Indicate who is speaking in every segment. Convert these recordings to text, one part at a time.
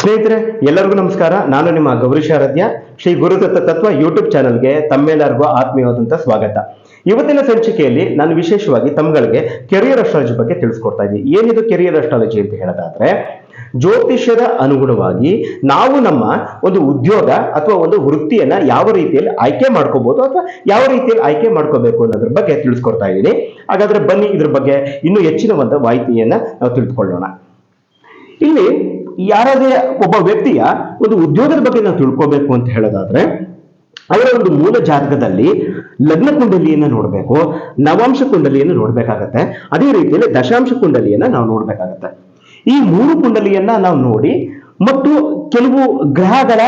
Speaker 1: ಸ್ನೇಹಿತರೆ, ಎಲ್ಲರಿಗೂ ನಮಸ್ಕಾರ. ನಾನು ನಿಮ್ಮ ಗೌರಿ ಆರಾಧ್ಯ ಶ್ರೀ ಗುರುದತ್ತ ತತ್ವ ಯೂಟ್ಯೂಬ್ ಚಾನಲ್ಗೆ ತಮ್ಮೆಲ್ಲರಿಗೂ ಆತ್ಮೀಯವಾದಂತ ಸ್ವಾಗತ. ಇವತ್ತಿನ ಸಂಚಿಕೆಯಲ್ಲಿ ನಾನು ವಿಶೇಷವಾಗಿ ತಮ್ಗಳಿಗೆ ಕೆರಿಯರ್ ಅಸ್ಟ್ರಾಲಜಿ ಬಗ್ಗೆ ತಿಳಿಸ್ಕೊಡ್ತಾ ಇದ್ದೀನಿ. ಏನಿದು ಕೆರಿಯರ್ ಅಸ್ಟ್ರಾಲಜಿ ಅಂತ ಹೇಳೋದಾದ್ರೆ, ಜ್ಯೋತಿಷ್ಯದ ಅನುಗುಣವಾಗಿ ನಾವು ನಮ್ಮ ಒಂದು ಉದ್ಯೋಗ ಅಥವಾ ಒಂದು ವೃತ್ತಿಯನ್ನ ಯಾವ ರೀತಿಯಲ್ಲಿ ಆಯ್ಕೆ ಮಾಡ್ಕೋಬಹುದು ಅಥವಾ ಯಾವ ರೀತಿಯಲ್ಲಿ ಆಯ್ಕೆ ಮಾಡ್ಕೋಬೇಕು ಅನ್ನೋದ್ರ ಬಗ್ಗೆ ತಿಳಿಸ್ಕೊಡ್ತಾ ಇದ್ದೀನಿ. ಹಾಗಾದ್ರೆ ಬನ್ನಿ ಇದ್ರ ಬಗ್ಗೆ ಇನ್ನೂ ಹೆಚ್ಚಿನ ಒಂದು ಮಾಹಿತಿಯನ್ನ ನಾವು ತಿಳಿದುಕೊಳ್ಳೋಣ. ಇಲ್ಲಿ ಯಾರಾದ್ರೆ ಒಬ್ಬ ವ್ಯಕ್ತಿಯ ಒಂದು ಉದ್ಯೋಗದ ಬಗ್ಗೆ ನಾವು ತಿಳ್ಕೋಬೇಕು ಅಂತ ಹೇಳೋದಾದ್ರೆ, ಅವರ ಒಂದು ಮೂಲ ಜಾತಕದಲ್ಲಿ ಲಗ್ನ ಕುಂಡಲಿಯನ್ನ ನೋಡಬೇಕು, ನವಾಂಶ ಕುಂಡಲಿಯನ್ನು ನೋಡ್ಬೇಕಾಗತ್ತೆ. ಅದೇ ರೀತಿಯಲ್ಲಿ ದಶಾಂಶ ಕುಂಡಲಿಯನ್ನ ನಾವು ನೋಡ್ಬೇಕಾಗತ್ತೆ. ಈ ಮೂರು ಕುಂಡಲಿಯನ್ನ ನಾವು ನೋಡಿ, ಮತ್ತು ಕೆಲವು ಗ್ರಹಗಳ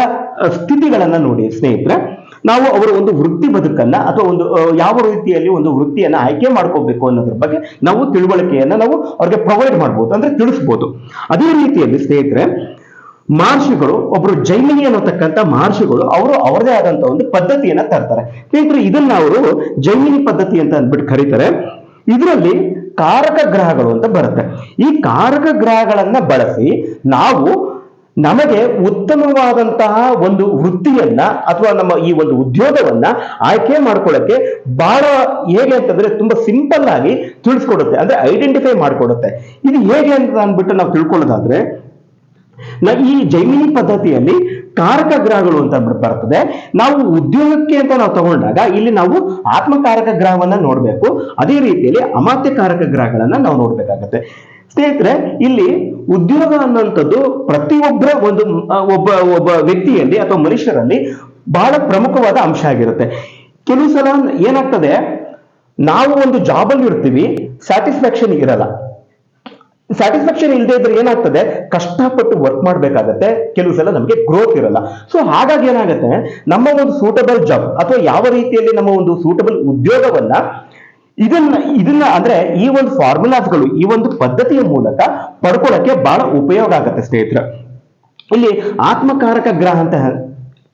Speaker 1: ಸ್ಥಿತಿಗಳನ್ನ ನೋಡಿ, ಸ್ನೇಹಿತರೆ ನಾವು ಅವರ ಒಂದು ವೃತ್ತಿ ಬದುಕನ್ನ ಅಥವಾ ಒಂದು ಯಾವ ರೀತಿಯಲ್ಲಿ ಒಂದು ವೃತ್ತಿಯನ್ನ ಆಯ್ಕೆ ಮಾಡ್ಕೋಬೇಕು ಅನ್ನೋದ್ರ ಬಗ್ಗೆ ನಾವು ತಿಳುವಳಿಕೆಯನ್ನ ನಾವು ಅವ್ರಿಗೆ ಪ್ರೊವೈಡ್ ಮಾಡ್ಬೋದು, ಅಂದ್ರೆ ತಿಳಿಸ್ಬೋದು. ಅದೇ ರೀತಿಯಲ್ಲಿ ಸ್ನೇಹಿತರೆ, ಮಹರ್ಷಿಗಳು ಒಬ್ರು ಜೈಮಿನಿ ಅನ್ನತಕ್ಕಂಥ ಮಹರ್ಷಿಗಳು ಅವರು ಅವರದೇ ಆದಂತ ಒಂದು ಪದ್ಧತಿಯನ್ನ ತರ್ತಾರೆ. ಸ್ನೇಹಿತರೆ, ಇದನ್ನ ಅವರು ಜೈಮಿನಿ ಪದ್ಧತಿ ಅಂತ ಅಂದ್ಬಿಟ್ಟು ಕರೀತಾರೆ. ಇದರಲ್ಲಿ ಕಾರಕ ಗ್ರಹಗಳು ಅಂತ ಬರುತ್ತೆ. ಈ ಕಾರಕ ಗ್ರಹಗಳನ್ನ ಬಳಸಿ ನಾವು ನಮಗೆ ಉತ್ತಮವಾದಂತಹ ಒಂದು ವೃತ್ತಿಯನ್ನ ಅಥವಾ ನಮ್ಮ ಈ ಒಂದು ಉದ್ಯೋಗವನ್ನ ಆಯ್ಕೆ ಮಾಡ್ಕೊಳ್ಳಕ್ಕೆ ಬಹಳ ಹೇಗೆ ಅಂತಂದ್ರೆ ತುಂಬಾ ಸಿಂಪಲ್ ಆಗಿ ತಿಳಿಸ್ಕೊಡುತ್ತೆ. ಅಂದ್ರೆ ಐಡೆಂಟಿಫೈ ಮಾಡ್ಕೊಡುತ್ತೆ. ಇದು ಹೇಗೆ ಅಂತ ಅಂದ್ಬಿಟ್ಟು ನಾವು ತಿಳ್ಕೊಳ್ಳೋದಾದ್ರೆ ಈ ಜೈಮಿನಿ ಪದ್ಧತಿಯಲ್ಲಿ ಕಾರಕ ಗ್ರಹಗಳು ಅಂತ ಬರ್ತದೆ. ನಾವು ಉದ್ಯೋಗಕ್ಕೆ ಅಂತ ನಾವು ತಗೊಂಡಾಗ ಇಲ್ಲಿ ನಾವು ಆತ್ಮಕಾರಕ ಗ್ರಹವನ್ನ ನೋಡ್ಬೇಕು. ಅದೇ ರೀತಿಯಲ್ಲಿ ಅಮಾತ್ಯ ಕಾರಕ ಗ್ರಹಗಳನ್ನ ನಾವು ನೋಡ್ಬೇಕಾಗತ್ತೆ. ಸ್ನೇಹಿತರೆ, ಇಲ್ಲಿ ಉದ್ಯೋಗ ಅನ್ನುವಂಥದ್ದು ಪ್ರತಿಯೊಬ್ಬರ ಒಂದು ಒಬ್ಬ ಒಬ್ಬ ವ್ಯಕ್ತಿಯಲ್ಲಿ ಅಥವಾ ಮನುಷ್ಯರಲ್ಲಿ ಬಹಳ ಪ್ರಮುಖವಾದ ಅಂಶ ಆಗಿರುತ್ತೆ. ಕೆಲವು ಸಲ ಏನಾಗ್ತದೆ, ನಾವು ಒಂದು ಜಾಬ್ ಅಲ್ಲಿ ಇರ್ತೀವಿ ಸ್ಯಾಟಿಸ್ಫ್ಯಾಕ್ಷನ್ ಇರಲ್ಲ. ಸ್ಯಾಟಿಸ್ಫ್ಯಾಕ್ಷನ್ ಇಲ್ಲದೆ ಇದ್ರೆ ಏನಾಗ್ತದೆ, ಕಷ್ಟಪಟ್ಟು ವರ್ಕ್ ಮಾಡ್ಬೇಕಾಗತ್ತೆ, ಕೆಲವು ಸಲ ನಮಗೆ ಗ್ರೋತ್ ಇರಲ್ಲ. ಸೊ ಹಾಗಾಗಿ ಏನಾಗುತ್ತೆ, ನಮ್ಮ ಒಂದು ಸೂಟಬಲ್ ಜಾಬ್ ಅಥವಾ ಯಾವ ರೀತಿಯಲ್ಲಿ ನಮ್ಮ ಒಂದು ಸೂಟಬಲ್ ಉದ್ಯೋಗವನ್ನ ಇದನ್ನ ಇದನ್ನ ಅಂದ್ರೆ ಈ ಒಂದು ಫಾರ್ಮುಲಾಸ್ಗಳು ಈ ಒಂದು ಪದ್ಧತಿಯ ಮೂಲಕ ಪಡ್ಕೊಳ್ಳಕ್ಕೆ ಬಹಳ ಉಪಯೋಗ ಆಗುತ್ತೆ ಸ್ನೇಹಿತರ. ಇಲ್ಲಿ ಆತ್ಮಕಾರಕ ಗ್ರಹ ಅಂತ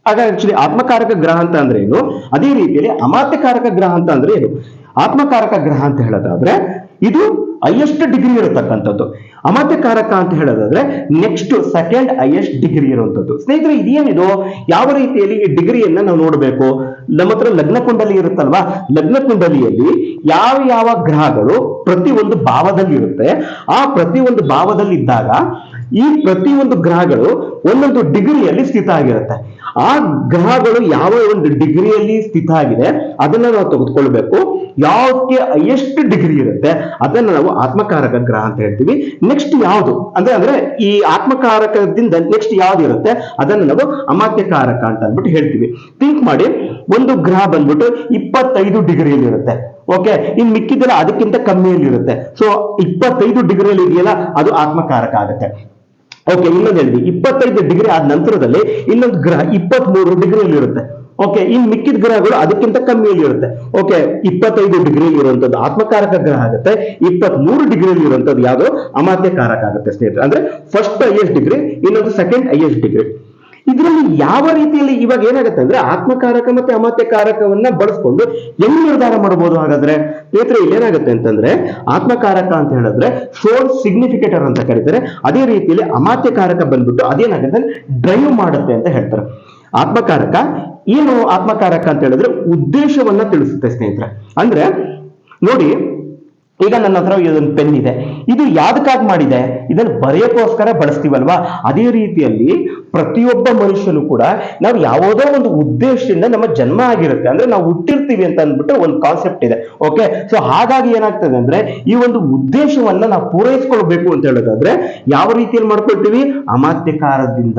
Speaker 1: ಆಗ ಆಕ್ಚುಲಿ ಆತ್ಮಕಾರಕ ಗ್ರಹ ಅಂತ ಅಂದ್ರೆ ಏನು? ಅದೇ ರೀತಿಯಲ್ಲಿ ಅಮಾತ್ಯಕಾರಕ ಗ್ರಹ ಅಂತ ಅಂದ್ರೆ ಏನು? ಆತ್ಮಕಾರಕ ಗ್ರಹ ಅಂತ ಹೇಳೋದಾದ್ರೆ ಇದು ಹೈಯೆಸ್ಟ್ ಡಿಗ್ರಿ ಇರತಕ್ಕಂಥದ್ದು. ಅಮಾತ್ಯಕಾರಕ ಅಂತ ಹೇಳೋದಾದ್ರೆ ನೆಕ್ಸ್ಟ್ ಸೆಕೆಂಡ್ ಹೈಯೆಸ್ಟ್ ಡಿಗ್ರಿ ಇರುವಂತದ್ದು ಸ್ನೇಹಿತರೆ, ಇದೇನಿದು? ಯಾವ ರೀತಿಯಲ್ಲಿ ಈ ಡಿಗ್ರಿಯನ್ನ ನಾವು ನೋಡಬೇಕು? ನಮ್ಮ ಹತ್ರ ಲಗ್ನ ಕುಂಡಲಿ ಇರುತ್ತಲ್ವಾ? ಲಗ್ನ ಕುಂಡಲಿಯಲ್ಲಿ ಯಾವ ಯಾವ ಗ್ರಹಗಳು ಪ್ರತಿ ಒಂದು ಭಾವದಲ್ಲಿ ಇರುತ್ತೆ, ಆ ಪ್ರತಿ ಒಂದು ಭಾವದಲ್ಲಿ ಇದ್ದಾಗ ಈ ಪ್ರತಿಯೊಂದು ಗ್ರಹಗಳು ಒಂದೊಂದು ಡಿಗ್ರಿಯಲ್ಲಿ ಸ್ಥಿತ ಆಗಿರುತ್ತೆ. ಆ ಗ್ರಹಗಳು ಯಾವ ಒಂದು ಡಿಗ್ರಿಯಲ್ಲಿ ಸ್ಥಿತ ಆಗಿದೆ, ಅದನ್ನ ನಾವು ತೆಗೆದುಕೊಳ್ಬೇಕು. ಯಾವಕ್ಕೆ ಎಷ್ಟು ಡಿಗ್ರಿ ಇರುತ್ತೆ, ಅದನ್ನ ನಾವು ಆತ್ಮಕಾರಕ ಗ್ರಹ ಅಂತ ಹೇಳ್ತೀವಿ. ನೆಕ್ಸ್ಟ್ ಯಾವುದು? ಅಂದ್ರೆ ಅಂದ್ರೆ ಈ ಆತ್ಮಕಾರಕದಿಂದ ನೆಕ್ಸ್ಟ್ ಯಾವ್ದು ಇರುತ್ತೆ, ಅದನ್ನ ನಾವು ಅಮಾತ್ಯಕಾರಕ ಅಂತ ಅಂದ್ಬಿಟ್ಟು ಹೇಳ್ತೀವಿ. ಥಿಂಕ್ ಮಾಡಿ, ಒಂದು ಗ್ರಹ ಬಂದ್ಬಿಟ್ಟು ಇಪ್ಪತ್ತೈದು ಡಿಗ್ರಿಯಲ್ಲಿ ಇರುತ್ತೆ. ಓಕೆ ಇನ್ ಮಿಕ್ಕಿದೆಲ್ಲ ಅದಕ್ಕಿಂತ ಕಮ್ಮಿಯಲ್ಲಿ ಇರುತ್ತೆ ಸೊ ಇಪ್ಪತ್ತೈದು ಡಿಗ್ರಿಯಲ್ಲಿ ಇದೆಯಲ್ಲ, ಅದು ಆತ್ಮಕಾರಕ ಆಗುತ್ತೆ. ಓಕೆ ಇನ್ನೊಂದು ಹೇಳಿದ್ವಿ ಇಪ್ಪತ್ತೈದು ಡಿಗ್ರಿ ಆದ ನಂತರದಲ್ಲಿ ಇನ್ನೊಂದು ಗ್ರಹ ಇಪ್ಪತ್ತ್ ಮೂರು ಡಿಗ್ರಿಯಲ್ಲಿ ಇರುತ್ತೆ. ಓಕೆ ಇನ್ ಮಿಕ್ಕಿದ ಗ್ರಹಗಳು ಅದಕ್ಕಿಂತ ಕಮ್ಮಿಯಲ್ಲಿ ಇರುತ್ತೆ. ಓಕೆ ಇಪ್ಪತ್ತೈದು ಡಿಗ್ರಿಯಲ್ಲಿ ಇರುವಂತದ್ದು ಆತ್ಮಕಾರಕ ಗ್ರಹ ಆಗುತ್ತೆ. ಇಪ್ಪತ್ತ್ ಮೂರು ಡಿಗ್ರಿಯಲ್ಲಿ ಇರುವಂತದ್ದು ಯಾವುದು? ಅಮಾತ್ಯಕಾರಕ ಆಗುತ್ತೆ ಸ್ನೇಹಿತರೆ. ಅಂದ್ರೆ ಫಸ್ಟ್ ಹೈಯೆಸ್ಟ್ ಡಿಗ್ರಿ ಇನ್ನೊಂದು ಸೆಕೆಂಡ್ ಹೈಯೆಸ್ಟ್ ಡಿಗ್ರಿ ಇದರಲ್ಲಿ ಯಾವ ರೀತಿಯಲ್ಲಿ ಇವಾಗ ಏನಾಗುತ್ತೆ ಅಂದ್ರೆ ಆತ್ಮಕಾರಕ ಮತ್ತೆ ಅಮಾತ್ಯಕಾರಕವನ್ನ ಬಳಸ್ಕೊಂಡು ಎಲ್ಲಿ ನಿರ್ಧಾರ ಮಾಡಬಹುದು ಹಾಗಾದ್ರೆ? ಸ್ನೇಹಿತರೆ, ಇಲ್ಲಿ ಏನಾಗುತ್ತೆ ಅಂತಂದ್ರೆ ಆತ್ಮಕಾರಕ ಅಂತ ಹೇಳಿದ್ರೆ ಸೋಲ್ ಸಿಗ್ನಿಫಿಕೇಟರ್ ಅಂತ ಕರೀತಾರೆ. ಅದೇ ರೀತಿಯಲ್ಲಿ ಅಮಾತ್ಯಕಾರಕ ಬಂದ್ಬಿಟ್ಟು ಅದೇನಾಗುತ್ತೆ ಡ್ರೈವ್ ಮಾಡುತ್ತೆ ಅಂತ ಹೇಳ್ತಾರೆ. ಆತ್ಮಕಾರಕ ಏನು ಆತ್ಮಕಾರಕ ಅಂತ ಹೇಳಿದ್ರೆ ಉದ್ದೇಶವನ್ನ ತಿಳಿಸುತ್ತೆ ಸ್ನೇಹಿತರೆ. ಅಂದ್ರೆ ನೋಡಿ ಈಗ ನನ್ನ ಹತ್ರ ಇದೊಂದು ಪೆನ್ ಇದೆ. ಇದು ಯಾವ್ದಕ್ಕಾಗಿ ಮಾಡಿದೆ? ಇದನ್ನು ಬರೆಯೋಕ್ಕೋಸ್ಕರ ಬಳಸ್ತೀವಲ್ವಾ? ಅದೇ ರೀತಿಯಲ್ಲಿ ಪ್ರತಿಯೊಬ್ಬ ಮನುಷ್ಯನು ಕೂಡ ನಾವು ಯಾವುದೋ ಒಂದು ಉದ್ದೇಶದಿಂದ ನಮ್ಮ ಜನ್ಮ ಆಗಿರುತ್ತೆ. ಅಂದ್ರೆ ನಾವು ಹುಟ್ಟಿರ್ತೀವಿ ಅಂತ ಅಂದ್ಬಿಟ್ಟು ಒಂದು ಕಾನ್ಸೆಪ್ಟ್ ಇದೆ. ಓಕೆ ಸೊ ಹಾಗಾಗಿ ಏನಾಗ್ತದೆ ಅಂದ್ರೆ ಈ ಒಂದು ಉದ್ದೇಶವನ್ನ ನಾವು ಪೂರೈಸ್ಕೊಳ್ಬೇಕು ಅಂತ ಹೇಳೋದಾದ್ರೆ ಯಾವ ರೀತಿಯಲ್ಲಿ ಮಾಡ್ಕೊಳ್ತೀವಿ? ಅಮಾತ್ಯಕಾರದಿಂದ.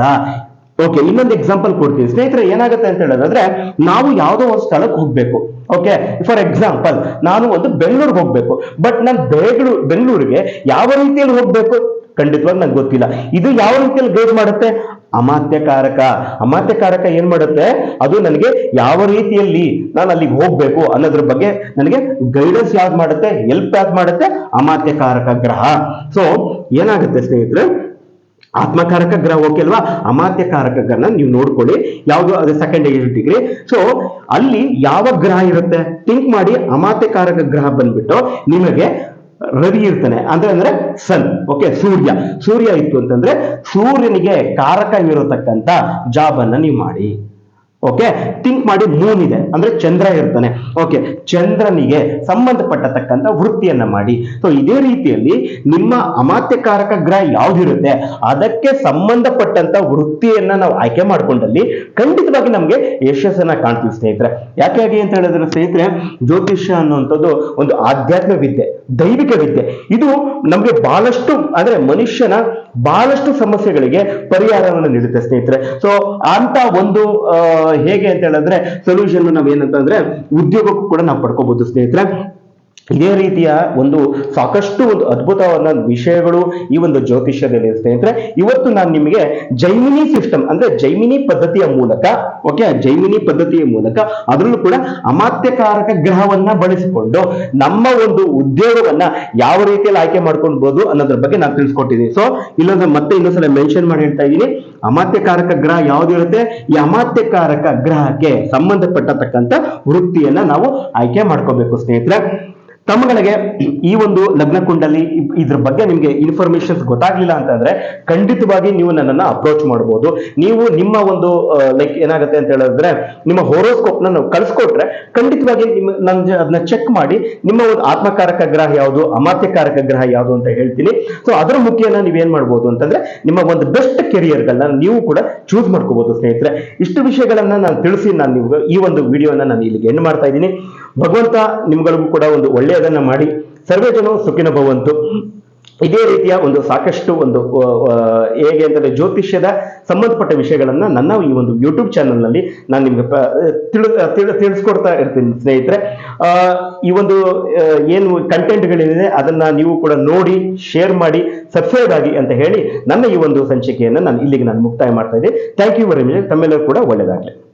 Speaker 1: ಓಕೆ ಇನ್ನೊಂದು ಎಕ್ಸಾಂಪಲ್ ಕೊಡ್ತೀನಿ. ಸ್ನೇಹಿತರೆ, ಏನಾಗುತ್ತೆ ಅಂತ ಹೇಳೋದಾದ್ರೆ, ನಾವು ಯಾವುದೋ ಒಂದು ಸ್ಥಳಕ್ಕೆ ಹೋಗ್ಬೇಕು. ಓಕೆ ಫಾರ್ ಎಕ್ಸಾಂಪಲ್ ನಾನು ಒಂದು ಬೆಂಗಳೂರಿಗೆ ಹೋಗ್ಬೇಕು. ಬಟ್ ನಾನು ಬೆಂಗಳೂರು ಬೆಂಗಳೂರಿಗೆ ಯಾವ ರೀತಿಯಲ್ಲಿ ಹೋಗ್ಬೇಕು? ಖಂಡಿತವಾಗಿ ನಂಗೆ ಗೊತ್ತಿಲ್ಲ. ಇದು ಯಾವ ರೀತಿಯಲ್ಲಿ ಗೈಡ್ ಮಾಡುತ್ತೆ? ಅಮಾತ್ಯಕಾರಕ ಅಮಾತ್ಯಕಾರಕ ಏನ್ ಮಾಡುತ್ತೆ? ಅದು ನನಗೆ ಯಾವ ರೀತಿಯಲ್ಲಿ ನಾನು ಅಲ್ಲಿಗೆ ಹೋಗ್ಬೇಕು ಅನ್ನೋದ್ರ ಬಗ್ಗೆ ನನಗೆ ಗೈಡೆನ್ಸ್ ಯಾವ್ದು ಮಾಡುತ್ತೆ? ಹೆಲ್ಪ್ ಯಾವ್ದು ಮಾಡುತ್ತೆ? ಅಮಾತ್ಯಕಾರಕ ಗ್ರಹ. ಸೊ ಏನಾಗುತ್ತೆ ಸ್ನೇಹಿತರೆ? ಆತ್ಮಕಾರಕ ಗ್ರಹ ಓಕೆ ಅಲ್ವಾ? ಅಮಾತ್ಯಕಾರಕ ಗ್ರಹ ನೀವು ನೋಡ್ಕೊಳ್ಳಿ. ಯಾವುದು? ಅದು ಸೆಕೆಂಡ್ ಡಿಗ್ರಿ ಸೊ ಅಲ್ಲಿ ಯಾವ ಗ್ರಹ ಇರುತ್ತೆ? ಥಿಂಕ್ ಮಾಡಿ ಅಮಾತ್ಯಕಾರಕ ಗ್ರಹ ಬಂದ್ಬಿಟ್ಟು ನಿಮಗೆ ರವಿ ಇರ್ತಾನೆ. ಅಂದ್ರೆ ಅಂದ್ರೆ ಸನ್ ಓಕೆ ಸೂರ್ಯ. ಸೂರ್ಯ ಇತ್ತು ಅಂತಂದ್ರೆ ಸೂರ್ಯನಿಗೆ ಕಾರಕವಿರತಕ್ಕಂತ ಜಾಬ್ ಅನ್ನ ನೀವು ಮಾಡಿ. ಓಕೆ ಥಿಂಕ್ ಮಾಡಿ ಮೂನ್ ಇದೆ. ಅಂದ್ರೆ ಚಂದ್ರ ಇರ್ತಾನೆ. ಓಕೆ ಚಂದ್ರನಿಗೆ ಸಂಬಂಧಪಟ್ಟತಕ್ಕಂಥ ವೃತ್ತಿಯನ್ನ ಮಾಡಿ. ಸೊ ಇದೇ ರೀತಿಯಲ್ಲಿ ನಿಮ್ಮ ಅಮಾತ್ಯಕಾರಕ ಗ್ರಹ ಯಾವ್ದಿರುತ್ತೆ? ಅದಕ್ಕೆ ಸಂಬಂಧಪಟ್ಟಂತ ವೃತ್ತಿಯನ್ನ ನಾವು ಆಯ್ಕೆ ಮಾಡ್ಕೊಂಡಲ್ಲಿ ಖಂಡಿತವಾಗಿ ನಮಗೆ ಯಶಸ್ಸನ್ನ ಕಾಣ್ತೀವಿ ಸ್ನೇಹಿತರೆ. ಯಾಕೆ ಅಂತ ಹೇಳಿದ್ರೆ ಸ್ನೇಹಿತರೆ ಜ್ಯೋತಿಷ್ಯ ಅನ್ನುವಂಥದ್ದು ಒಂದು ಆಧ್ಯಾತ್ಮ ವಿದ್ಯೆ ದೈವಿಕ ವಿದ್ಯೆ. ಇದು ನಮಗೆ ಬಹಳಷ್ಟು ಅಂದ್ರೆ ಮನುಷ್ಯನ ಬಹಳಷ್ಟು ಸಮಸ್ಯೆಗಳಿಗೆ ಪರಿಹಾರವನ್ನು ನೀಡುತ್ತೆ ಸ್ನೇಹಿತರೆ. ಸೊ ಅಂತ ಒಂದು ಆ, ಹೇಗೆ ಅಂತ ಹೇಳಿದ್ರೆ ಸೊಲ್ಯೂಷನ್ ನಾವು ಏನಂತಂದ್ರೆ ಉದ್ಯೋಗಕ್ಕೂ ಕೂಡ ನಾವು ಪಡ್ಕೋಬಹುದು ಸ್ನೇಹಿತರೆ. ಇದೇ ರೀತಿಯ ಒಂದು ಸಾಕಷ್ಟು ಒಂದು ಅದ್ಭುತವಾದ ವಿಷಯಗಳು ಈ ಒಂದು ಜ್ಯೋತಿಷ್ಯದಲ್ಲಿ ಸ್ನೇಹಿತರೆ. ಇವತ್ತು ನಾನು ನಿಮಗೆ ಜೈಮಿನಿ ಸಿಸ್ಟಮ್ ಅಂದ್ರೆ ಜೈಮಿನಿ ಪದ್ಧತಿಯ ಮೂಲಕ ಓಕೆ ಜೈಮಿನಿ ಪದ್ಧತಿಯ ಮೂಲಕ ಅದರಲ್ಲೂ ಕೂಡ ಅಮಾತ್ಯಕಾರಕ ಗ್ರಹವನ್ನ ಬಳಸಿಕೊಂಡು ನಮ್ಮ ಒಂದು ಉದ್ಯೋಗವನ್ನ ಯಾವ ರೀತಿಯಲ್ಲಿ ಆಯ್ಕೆ ಮಾಡ್ಕೊಳ್ಬಹುದು ಅನ್ನೋದ್ರ ಬಗ್ಗೆ ನಾನು ತಿಳಿಸ್ಕೊಟ್ಟಿದ್ದೀನಿ. ಸೊ ಇಲ್ಲೊಂದು ಮತ್ತೆ ಇನ್ನೊಂದ್ಸಲ ಮೆನ್ಷನ್ ಮಾಡಿ ಹೇಳ್ತಾ ಇದ್ದೀನಿ. ಅಮಾತ್ಯಕಾರಕ ಗ್ರಹ ಯಾವ್ದಿರುತ್ತೆ ಈ ಅಮಾತ್ಯಕಾರಕ ಗ್ರಹಕ್ಕೆ ಸಂಬಂಧಪಟ್ಟತಕ್ಕಂಥ ವೃತ್ತಿಯನ್ನ ನಾವು ಆಯ್ಕೆ ಮಾಡ್ಕೋಬೇಕು ಸ್ನೇಹಿತರೆ. ತಮ್ಮಗಳಿಗೆ ಈ ಒಂದು ಲಗ್ನ ಕುಂಡಲಿ ಇದ್ರ ಬಗ್ಗೆ ನಿಮಗೆ ಇನ್ಫಾರ್ಮೇಶನ್ಸ್ ಗೊತ್ತಾಗ್ಲಿಲ್ಲ ಅಂತಂದ್ರೆ ಖಂಡಿತವಾಗಿ ನೀವು ನನ್ನನ್ನ ಅಪ್ರೋಚ್ ಮಾಡಬಹುದು ನೀವು ನಿಮ್ಮ ಒಂದು ಲೈಕ್ ಏನಾಗುತ್ತೆ ಅಂತ ಹೇಳಿದ್ರೆ ನಿಮ್ಮ ಹೋರೋಸ್ಕೋಪ್ನ ನಾವು ಕಳ್ಸಿಕೊಟ್ರೆ ಖಂಡಿತವಾಗಿ ನಿಮ್ಮ ನನ್ ಅದನ್ನ ಚೆಕ್ ಮಾಡಿ ನಿಮ್ಮ ಒಂದು ಆತ್ಮಕಾರಕ ಗ್ರಹ ಯಾವುದು, ಅಮಾತ್ಯಕಾರಕ ಗ್ರಹ ಯಾವುದು ಅಂತ ಹೇಳ್ತೀನಿ. ಸೊ ಅದರ ಮುಖ್ಯನ ನೀವೇನ್ ಮಾಡ್ಬೋದು ಅಂತಂದ್ರೆ ನಿಮ್ಮ ಒಂದು ಬೆಸ್ಟ್ ಕೆರಿಯರ್ಗಳನ್ನ ನೀವು ಕೂಡ ಚೂಸ್ ಮಾಡ್ಕೋಬಹುದು ಸ್ನೇಹಿತರೆ. ಇಷ್ಟು ವಿಷಯಗಳನ್ನ ನಾನು ತಿಳಿಸಿ ನಾನು ನಿಮ್ಗೆ ಈ ಒಂದು ವಿಡಿಯೋನ ನಾನು ಇಲ್ಲಿಗೆ ಎಂಡ್ ಮಾಡ್ತಾ ಇದ್ದೀನಿ. ಭಗವಂತ ನಿಮ್ಗಳಿಗೂ ಕೂಡ ಒಂದು ಒಳ್ಳೆಯದನ್ನ ಮಾಡಿ ಸರ್ವೇ ಜನ ಸುಖಿನ ಭವಂತು. ಇದೇ ರೀತಿಯ ಒಂದು ಸಾಕಷ್ಟು ಒಂದು ಹೇಗೆ ಅಂತಂದ್ರೆ ಜ್ಯೋತಿಷ್ಯದ ಸಂಬಂಧಪಟ್ಟ ವಿಷಯಗಳನ್ನ ನನ್ನ ಈ ಒಂದು ಯೂಟ್ಯೂಬ್ ಚಾನಲ್ನಲ್ಲಿ ನಾನು ನಿಮ್ಗೆ ತಿಳಿ, ತಿಳಿ- ತಿಳಿಸ್ಕೊಡ್ತಾ ಇರ್ತೀನಿ ಸ್ನೇಹಿತರೆ. ಈ ಒಂದು ಏನು ಕಂಟೆಂಟ್ಗಳಿದೆ ಅದನ್ನ ನೀವು ಕೂಡ ನೋಡಿ ಶೇರ್ ಮಾಡಿ ಸಬ್ಸ್ಕ್ರೈಬ್ ಆಗಿ ಅಂತ ಹೇಳಿ ನನ್ನ ಈ ಒಂದು ಸಂಚಿಕೆಯನ್ನು ನಾನು ಇಲ್ಲಿಗೆ ನಾನು ಮುಕ್ತಾಯ ಮಾಡ್ತಾ ಇದ್ದೆ ಥ್ಯಾಂಕ್ ಯು ವೆರಿ ಮಚ್ ತಮ್ಮೆಲ್ಲರೂ ಕೂಡ ಒಳ್ಳೆಯದಾಗಲಿ